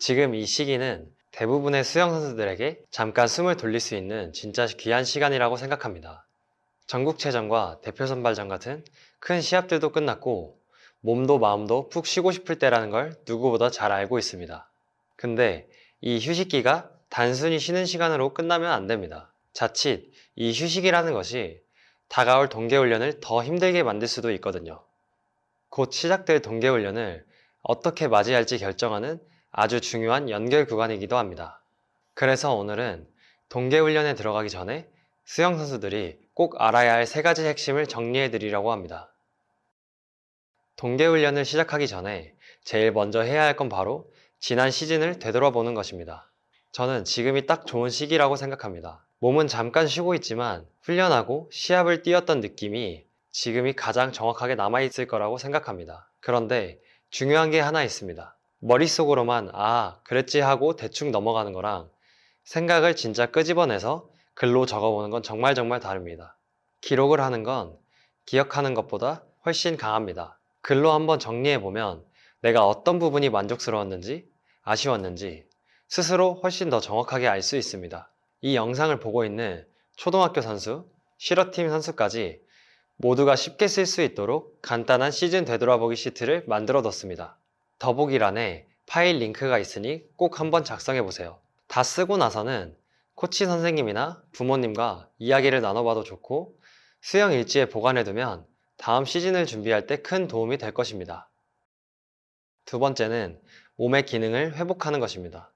지금 이 시기는 대부분의 수영 선수들에게 잠깐 숨을 돌릴 수 있는 진짜 귀한 시간이라고 생각합니다. 전국체전과 대표 선발전 같은 큰 시합들도 끝났고 몸도 마음도 푹 쉬고 싶을 때라는 걸 누구보다 잘 알고 있습니다. 근데 이 휴식기가 단순히 쉬는 시간으로 끝나면 안 됩니다. 자칫 이 휴식이라는 것이 다가올 동계훈련을 더 힘들게 만들 수도 있거든요. 곧 시작될 동계훈련을 어떻게 맞이할지 결정하는 아주 중요한 연결 구간이기도 합니다. 그래서 오늘은 동계훈련에 들어가기 전에 수영 선수들이 꼭 알아야 할 세 가지 핵심을 정리해 드리려고 합니다. 동계훈련을 시작하기 전에 제일 먼저 해야 할 건 바로 지난 시즌을 되돌아보는 것입니다. 저는 지금이 딱 좋은 시기라고 생각합니다. 몸은 잠깐 쉬고 있지만 훈련하고 시합을 뛰었던 느낌이 지금이 가장 정확하게 남아있을 거라고 생각합니다. 그런데 중요한 게 하나 있습니다. 머릿속으로만 아, 그랬지 하고 대충 넘어가는 거랑 생각을 진짜 끄집어내서 글로 적어보는 건 정말 정말 다릅니다. 기록을 하는 건 기억하는 것보다 훨씬 강합니다. 글로 한번 정리해보면 내가 어떤 부분이 만족스러웠는지, 아쉬웠는지 스스로 훨씬 더 정확하게 알 수 있습니다. 이 영상을 보고 있는 초등학교 선수, 실업팀 선수까지 모두가 쉽게 쓸 수 있도록 간단한 시즌 되돌아보기 시트를 만들어 뒀습니다. 더보기란에 파일 링크가 있으니 꼭 한번 작성해 보세요. 다 쓰고 나서는 코치 선생님이나 부모님과 이야기를 나눠봐도 좋고 수영 일지에 보관해 두면 다음 시즌을 준비할 때 큰 도움이 될 것입니다. 두 번째는 몸의 기능을 회복하는 것입니다.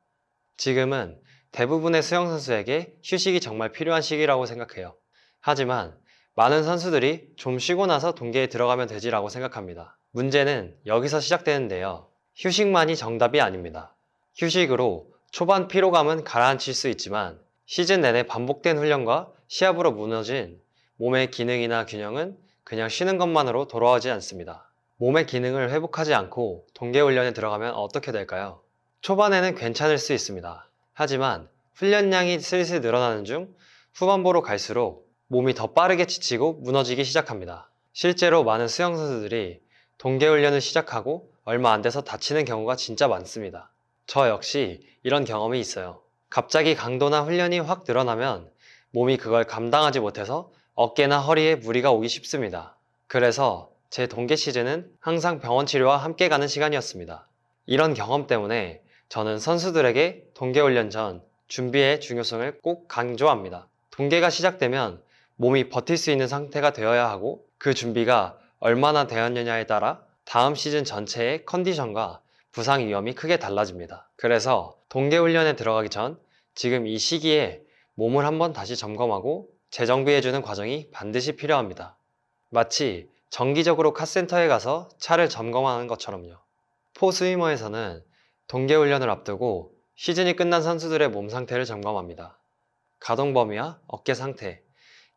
지금은 대부분의 수영 선수에게 휴식이 정말 필요한 시기라고 생각해요. 하지만 많은 선수들이 좀 쉬고 나서 동계에 들어가면 되지라고 생각합니다. 문제는 여기서 시작되는데요. 휴식만이 정답이 아닙니다. 휴식으로 초반 피로감은 가라앉힐 수 있지만 시즌 내내 반복된 훈련과 시합으로 무너진 몸의 기능이나 균형은 그냥 쉬는 것만으로 돌아오지 않습니다. 몸의 기능을 회복하지 않고 동계훈련에 들어가면 어떻게 될까요? 초반에는 괜찮을 수 있습니다. 하지만 훈련량이 슬슬 늘어나는 중 후반부로 갈수록 몸이 더 빠르게 지치고 무너지기 시작합니다. 실제로 많은 수영 선수들이 동계훈련을 시작하고 얼마 안 돼서 다치는 경우가 진짜 많습니다. 저 역시 이런 경험이 있어요. 갑자기 강도나 훈련이 확 늘어나면 몸이 그걸 감당하지 못해서 어깨나 허리에 무리가 오기 쉽습니다. 그래서 제 동계 시즌은 항상 병원 치료와 함께 가는 시간이었습니다. 이런 경험 때문에 저는 선수들에게 동계훈련 전 준비의 중요성을 꼭 강조합니다. 동계가 시작되면 몸이 버틸 수 있는 상태가 되어야 하고 그 준비가 얼마나 되었느냐에 따라 다음 시즌 전체의 컨디션과 부상 위험이 크게 달라집니다. 그래서 동계훈련에 들어가기 전 지금 이 시기에 몸을 한번 다시 점검하고 재정비해주는 과정이 반드시 필요합니다. 마치 정기적으로 카센터에 가서 차를 점검하는 것처럼요. 포스위머에서는 동계훈련을 앞두고 시즌이 끝난 선수들의 몸 상태를 점검합니다. 가동 범위와 어깨 상태,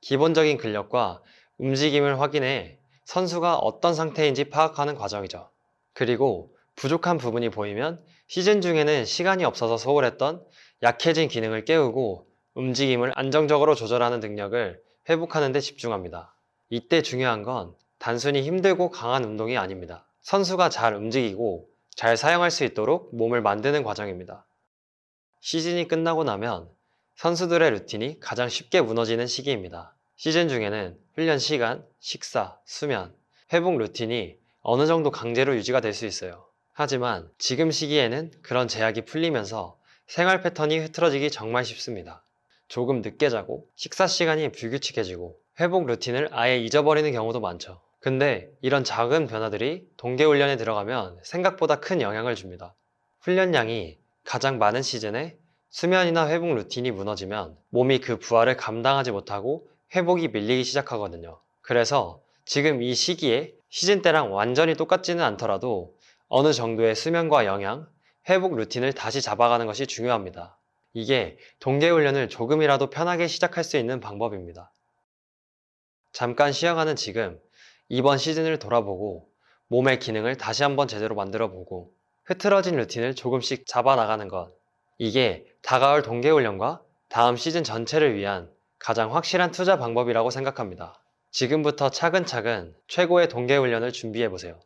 기본적인 근력과 움직임을 확인해 선수가 어떤 상태인지 파악하는 과정이죠. 그리고 부족한 부분이 보이면 시즌 중에는 시간이 없어서 소홀했던 약해진 기능을 깨우고 움직임을 안정적으로 조절하는 능력을 회복하는 데 집중합니다. 이때 중요한 건 단순히 힘들고 강한 운동이 아닙니다. 선수가 잘 움직이고 잘 사용할 수 있도록 몸을 만드는 과정입니다. 시즌이 끝나고 나면 선수들의 루틴이 가장 쉽게 무너지는 시기입니다. 시즌 중에는 훈련 시간, 식사, 수면, 회복 루틴이 어느 정도 강제로 유지가 될 수 있어요. 하지만 지금 시기에는 그런 제약이 풀리면서 생활 패턴이 흐트러지기 정말 쉽습니다. 조금 늦게 자고 식사 시간이 불규칙해지고 회복 루틴을 아예 잊어버리는 경우도 많죠. 근데 이런 작은 변화들이 동계훈련에 들어가면 생각보다 큰 영향을 줍니다. 훈련량이 가장 많은 시즌에 수면이나 회복 루틴이 무너지면 몸이 그 부하를 감당하지 못하고 회복이 밀리기 시작하거든요. 그래서 지금 이 시기에 시즌 때랑 완전히 똑같지는 않더라도 어느 정도의 수면과 영양, 회복 루틴을 다시 잡아가는 것이 중요합니다. 이게 동계훈련을 조금이라도 편하게 시작할 수 있는 방법입니다. 잠깐 쉬어가는 지금 이번 시즌을 돌아보고 몸의 기능을 다시 한번 제대로 만들어 보고 흐트러진 루틴을 조금씩 잡아 나가는 것. 이게 다가올 동계훈련과 다음 시즌 전체를 위한 가장 확실한 투자 방법이라고 생각합니다. 지금부터 차근차근 최고의 동계 훈련을 준비해 보세요.